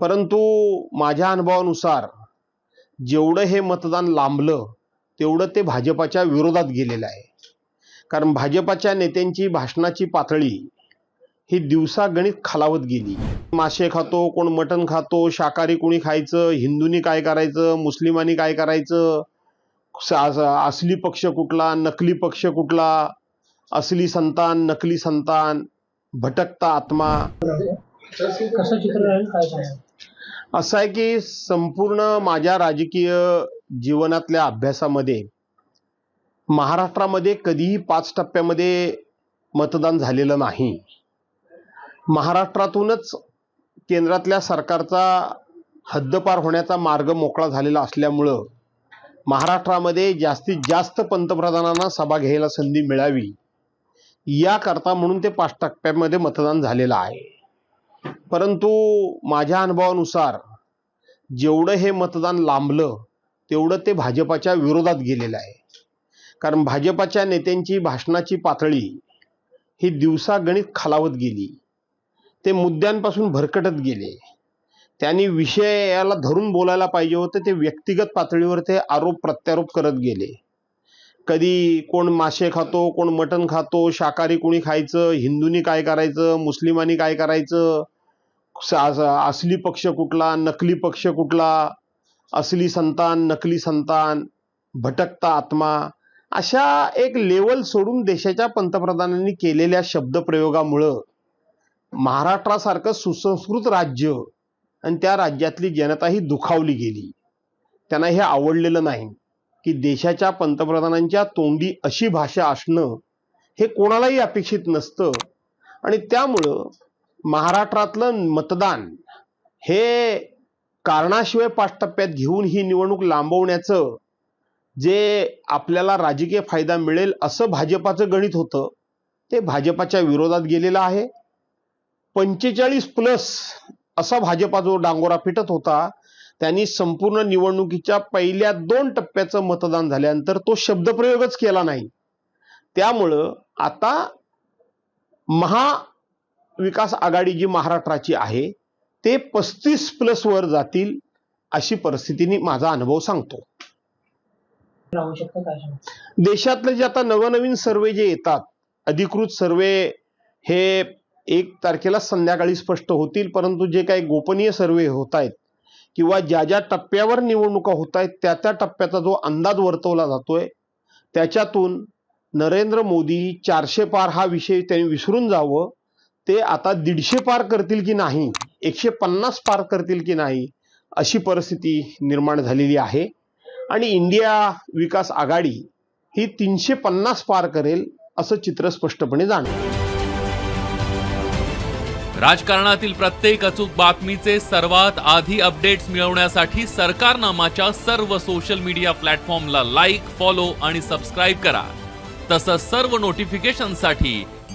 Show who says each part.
Speaker 1: परंतु माझ्या अनुभवानुसार जेवढं हे मतदान लांबलं तेवढं ते भाजपाच्या विरोधात गेलेलं आहे. कारण भाजपाच्या नेत्यांची भाषणाची पातळी ही दिवसागणित खालावत गेली. मासे खातो कोण मटण खातो शाकाहारी कोणी खायचं हिंदूंनी काय करायचं मुस्लिमांनी काय करायचं असली पक्ष कुठला नकली पक्ष कुठला असली संतान नकली संतान भटकता आत्मा.
Speaker 2: कसं चित्र राहील काय
Speaker 1: असं आहे की संपूर्ण माझ्या राजकीय जीवनातल्या अभ्यासामध्ये महाराष्ट्रामध्ये कधीही पाच टप्प्यामध्ये मतदान झालेलं नाही. महाराष्ट्रातूनच केंद्रातल्या सरकारचा हद्दपार होण्याचा मार्ग मोकळा झालेला असल्यामुळं महाराष्ट्रामध्ये जास्तीत जास्त पंतप्रधानांना सभा घ्यायला संधी मिळावी याकरता म्हणून ते पाच टप्प्यामध्ये मतदान झालेलं आहे. परंतु माझ्या अनुभवानुसार जेवढं हे मतदान लांबलं तेवढं ते भाजपाच्या विरोधात गेलेलं आहे. कारण भाजपाच्या नेत्यांची भाषणाची पातळी ही दिवसागणित खालावत गेली. ते मुद्द्यांपासून भरकटत गेले. त्यांनी विषयाला धरून बोलायला पाहिजे होतं ते व्यक्तिगत पातळीवर ते आरोप प्रत्यारोप करत गेले. कधी कोण मासे खातो कोण मटण खातो शाकाहारी कोणी खायचं हिंदूंनी काय करायचं मुस्लिमांनी काय करायचं असली पक्ष कुठला नकली पक्ष कुठला असली संतान नकली संतान भटकता आत्मा अशा एक लेवल सोडून देशाच्या पंतप्रधानांनी केलेल्या शब्दप्रयोगामुळं महाराष्ट्रासारखं सुसंस्कृत राज्य आणि त्या राज्यातली जनता ही दुखावली गेली. त्यांना हे आवडलेलं नाही की देशाच्या पंतप्रधानांच्या तोंडी अशी भाषा असणं हे कोणालाही अपेक्षित नसतं. आणि त्यामुळं महाराष्ट्रातलं मतदान हे कारणाशिवाय पाच टप्प्यात घेऊन ही निवडणूक लांबवण्याचं जे आपल्याला राजकीय फायदा मिळेल असं भाजपाचं गणित होतं ते भाजपाच्या विरोधात गेलेलं आहे. पंचेचाळीस प्लस असा भाजपा जो डांगोरा फिटत होता त्यांनी संपूर्ण निवडणुकीच्या पहिल्या दोन टप्प्याचं मतदान झाल्यानंतर तो शब्दप्रयोगच केला नाही. त्यामुळं आता महा महाविकास आघाडी जी महाराष्ट्राची आहे ते पस्तीस प्लस वर जातील अशी परिस्थितीने माझा अनुभव सांगतो. देशातले जे आता नवनवीन सर्वे जे येतात अधिकृत सर्वे हे एक तारखेला संध्याकाळी स्पष्ट होतील परंतु जे काही गोपनीय सर्वे होत आहेत किंवा ज्या ज्या टप्प्यावर निवडणुका होत आहेत त्या त्या टप्प्याचा जो अंदाज वर्तवला जातोय त्याच्यातून नरेंद्र मोदी चारशे पार हा विषय त्यांनी विसरून जावं ते आता दीडशे पार करतील की नाही एकशे पन्नास पार करतील की नाही अशी परिस्थिती निर्माण झालेली आहे. आणि इंडिया विकास आघाडी ही तीनशे पन्नास पार करेल असं चित्र स्पष्टपणे जाणवतं
Speaker 3: राजकारणातील प्रत्येक अचूक बातमीचे सर्वात आधी अपडेट्स मिळवण्यासाठी सरकारनामाच्या सर्व सोशल मीडिया प्लॅटफॉर्मला लाईक फॉलो आणि सबस्क्राईब करा. तसंच सर्व नोटिफिकेशनसाठी